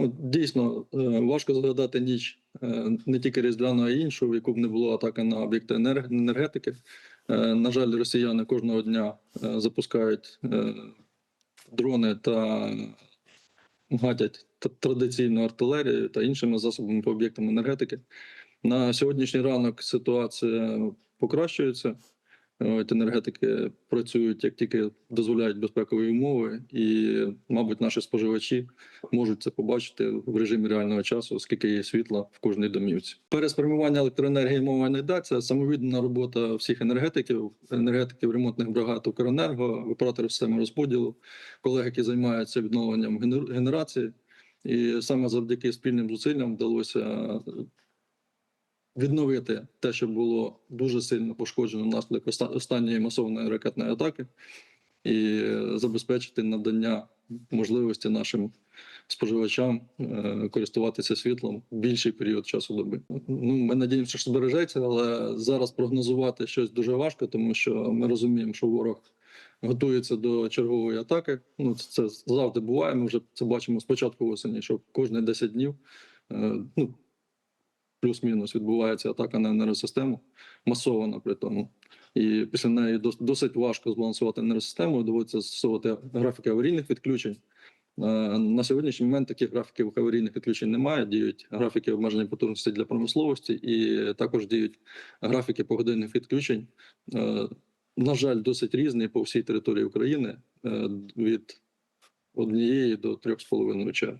Ну, дійсно, е, важко згадати ніч е, не тільки різдвяну, а іншу, в яку б не було атаки на об'єкти енергетики. Е, На жаль, росіяни кожного дня запускають дрони та гатять традиційну артилерію та іншими засобами по об'єктам енергетики. На сьогоднішній ранок ситуація покращується. От, енергетики працюють як тільки дозволяють безпекові умови, і, мабуть, наші споживачі можуть це побачити в режимі реального часу, оскільки є світла в кожній домівці. Переспрямування електроенергії мова не йде. Це самовіддана робота всіх енергетиків, енергетиків ремонтних бригад Укренерго, операторів системи розподілу, колег, які займаються відновленням генер- генерації. І саме завдяки спільним зусиллям вдалося відновити те, що було дуже сильно пошкоджено внаслідок оста- останньої масової ракетної атаки, і забезпечити надання можливості нашим споживачам е, користуватися світлом більший період часу доби. Ну, ми надіємося, що збережеться, але зараз прогнозувати щось дуже важко, тому що ми розуміємо, що ворог готується до чергової атаки. Ну, це, завжди буває. Ми вже це бачимо з початку осені, що кожні 10 днів. е, Ну, плюс-мінус відбувається атака на енергосистему, масована при тому. І після неї досить важко збалансувати енергосистему, доводиться застосовувати графіки аварійних відключень. Е, На сьогоднішній момент таких графіків аварійних відключень немає. Діють графіки обмеження потужності для промисловості, і також діють графіки погодинних відключень. Е, На жаль, досить різні по всій території України е, від однієї до трьох з половиною черг.